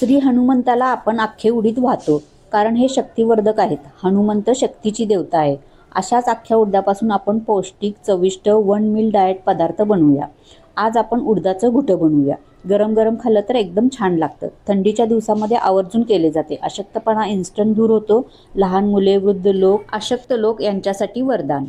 श्री हनुमंताला आपण अख्खे उडीत वाहतो. कारण हे शक्तिवर्धक आहेत. हनुमंत शक्तीची देवता आहे अशाच अख्ख्या उडदापासून आपण पौष्टिक चविष्ट वन मिल डाएट पदार्थ बनवूया. आज आपण उडदाचं घुटं बनवूया. गरम गरम खाल्लं तर एकदम छान लागतं. थंडीच्या दिवसामध्ये आवर्जून केले जाते. अशक्तपणा इन्स्टंट दूर होतो. लहान मुले वृद्ध लोक अशक्त लोक यांच्यासाठी वरदान.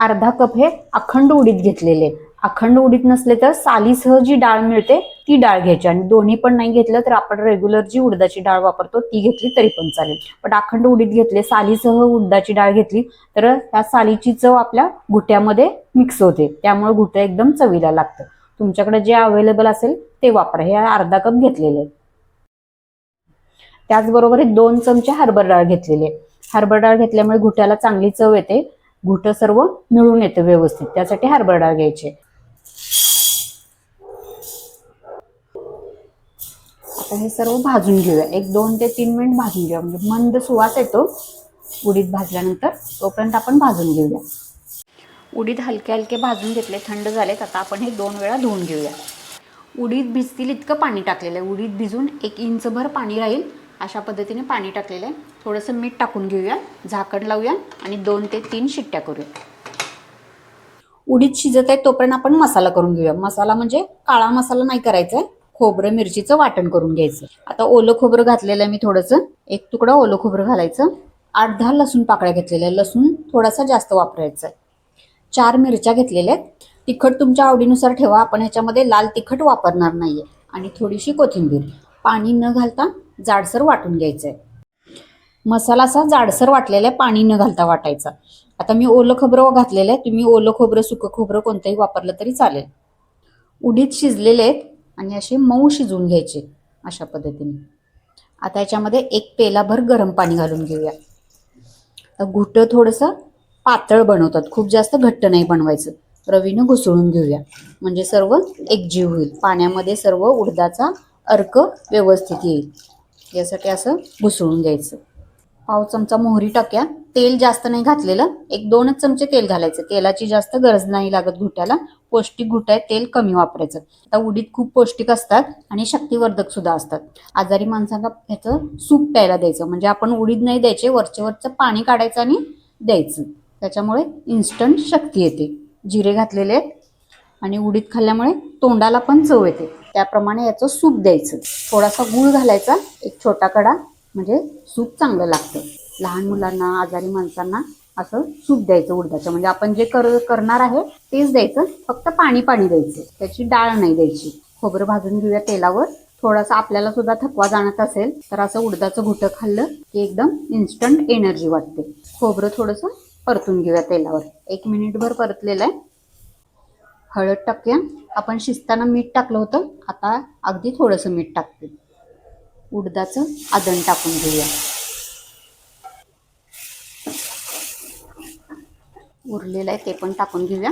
अर्धा कप हे अखंड उडीत घेतलेले. अखंड उडीत नसले तर सालीसह जी डाळ मिळते ती डाळ घ्यायची. आणि दोन्ही पण नाही घेतलं तर आपण रेग्युलर जी उडदाची डाळ वापरतो ती घेतली तरी पण चालेल. पण अखंड उडीत घेतले सालीसह उडदाची डाळ घेतली तर त्या सालीची चव आपल्या घुट्यामध्ये मिक्स होते. त्यामुळे घुटं एकदम चवीला लागतं. तुमच्याकडे जे अवेलेबल असेल ते वापरा. हे अर्धा कप घेतलेले. आहेत. त्याचबरोबर हे दोन चमचे हरभरा डाळ घेतलेले. हर्बर डाळ घेतल्यामुळे घुट्याला चांगली चव येते. घुटं सर्व मिळून येतं व्यवस्थित. त्यासाठी हरभरा डाळ घ्यायचे. आता हे सर्व भाजून घेऊया. एक दोन ते तीन मिनिट भाजून घेऊया. म्हणजे मंद सुवास येतो उडीद भाजल्यानंतर. तोपर्यंत आपण भाजून घेऊया. उडीद हलके हलके भाजून घेतले थंड झालेत. आता आपण हे दोन वेळा धुवून घेऊया. उडीद भिजतील इतकं पाणी टाकलेलं आहे. उडीद भिजून एक इंचभर पाणी राहील. अशा पद्धतीने पाणी टाकलेलं आहे. थोडंसं मीठ टाकून घेऊया. झाकण लावूया आणि दोन ते तीन शिट्ट्या करूया. उडीद शिजत आहे तोपर्यंत आपण मसाला करून घेऊया. मसाला म्हणजे काळा मसाला नाही करायचा आहे. खोबरं मिरचीचं वाटण करून घ्यायचं. आता ओलं खोबरं घातलेलं आहे मी थोडंसं. एक तुकडा ओलं खोबरं घालायचं. आठ दहा लसूण पाकळ्या घेतलेल्या लसूण थोडासा जास्त वापरायचा आहे. चार मिरच्या घेतलेल्या आहेत. तिखट तुमच्या आवडीनुसार ठेवा. आपण ह्याच्यामध्ये लाल तिखट वापरणार नाहीये. आणि थोडीशी कोथिंबीर. पाणी न घालता जाडसर वाटून घ्यायचं आहे मसाला असा जाडसर वाटलेला आहे. पाणी न घालता वाटायचा. आता मी ओलं खोबरं घातलेलं आहे. तुम्ही ओलं खोबरं सुकं खोबरं कोणतंही वापरलं तरी चालेल. उडीत शिजलेले आहेत आणि असे मऊ शिजवून घ्यायचे अशा पद्धतीने. आता याच्यामध्ये एक पेलाभर गरम पाणी घालून घेऊया. तर घुटं थोडंसं पातळ बनवतात. खूप जास्त घट्ट नाही बनवायचं. रवीनं घुसळून घेऊया. म्हणजे सर्व एकजीव होईल. पाण्यामध्ये सर्व उडदाचा अर्क व्यवस्थित येईल. यासाठी असं घुसळून घ्यायचं. पाव चमचा मोहरी टाक्या. तेल जास्त नाही घातलेलं. एक दोनच चमचे तेल घालायचं. तेलाची जास्त गरज नाही लागत घुट्याला. पौष्टिक घुट आहे तेल कमी वापरायचं. आता उडीद खूप पौष्टिक असतात आणि शक्तिवर्धक सुद्धा असतात. आजारी माणसांना ह्याचं सूप प्यायला द्यायचं. म्हणजे आपण उडीद नाही द्यायचे वरचे वरचं पाणी काढायचं आणि द्यायचं. त्याच्यामुळे इन्स्टंट शक्ती येते. जिरे घातलेले आहेत आणि उडीद खाल्ल्यामुळे तोंडाला पण चव येते. त्याप्रमाणे याचं सूप द्यायचं. थोडासा गूळ घालायचा. एक छोटा कडा. म्हणजे सूप चांगलं लागतं. लहान मुलांना आजारी माणसांना असं सूप द्यायचं उडदाचं. म्हणजे आपण जे कर करणार आहे तेच द्यायचं. फक्त पाणी पाणी द्यायचं. त्याची डाळ नाही द्यायची. खोबरं भाजून घेऊया तेलावर. थोडासा आपल्याला सुद्धा थकवा जाणत असेल तर असं उडदाचं घुटं खाल्लं की एकदम इन्स्टंट एनर्जी वाटते. खोबरं थोडंसं परतून घेऊया तेलावर. एक मिनिटभर परतलेलं आहे. हळद टाकूया. आपण शिजताना मीठ टाकलं होतं. आता अगदी थोडंसं मीठ टाकते उडदाचं आदण टाकून घेऊया. उरलेलं आहे ते पण टाकून घेऊया.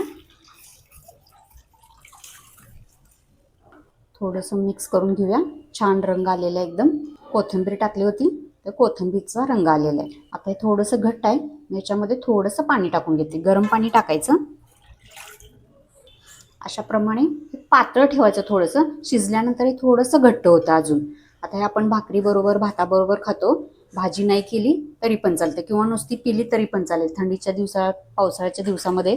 थोडंसं मिक्स करून घेऊया. छान रंग आलेला आहे एकदम. कोथिंबीर टाकली होती तर कोथिंबीरचा रंग आलेला आहे. आता हे थोडंसं घट्ट आहे याच्यामध्ये थोडंसं पाणी टाकून घेते. गरम पाणी टाकायचं. अशाप्रमाणे पातळ ठेवायचं थोडंसं. शिजल्यानंतर हे थोडंसं घट्ट होतं अजून. आता हे आपण भाकरीबरोबर भाताबरोबर खातो. भाजी नाही केली तरी पण चालते. किंवा नुसती पिली तरी पण चालेल. थंडीच्या दिवसात पावसाळ्याच्या दिवसामध्ये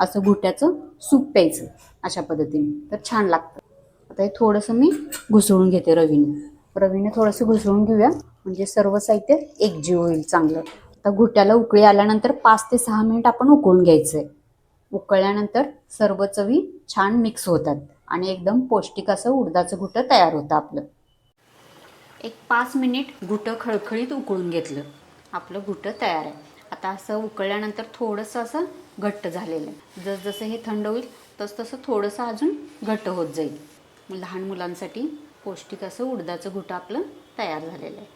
असं घुट्याचं सूप प्यायचं अशा पद्धतीने. तर छान लागतं. आता हे थोडंसं मी घुसळून घेते रवीने. रवीने थोडंसं घुसळून घेऊया. म्हणजे सर्व साहित्य एकजीव होईल चांगलं. आता घुट्याला उकळी आल्यानंतर पाच ते सहा मिनिट आपण उकळून घ्यायचं आहे उकळल्यानंतर सर्व चवी छान मिक्स होतात. आणि एकदम पौष्टिक असं उडदाचं घुटं तयार होतं आपलं. एक पाच मिनिट घुटं खळखळीत उकळून घेतलं. आपलं घुटं तयार आहे. आता असं उकळल्यानंतर थोडंसं असं घट्ट झालेलं आहे. जसजसं हे थंड होईल तसतसं थोडंसं अजून घट्ट होत जाईल. मग लहान मुलांसाठी पौष्टिक असं उडदाचं घुटं आपलं तयार झालेलं आहे.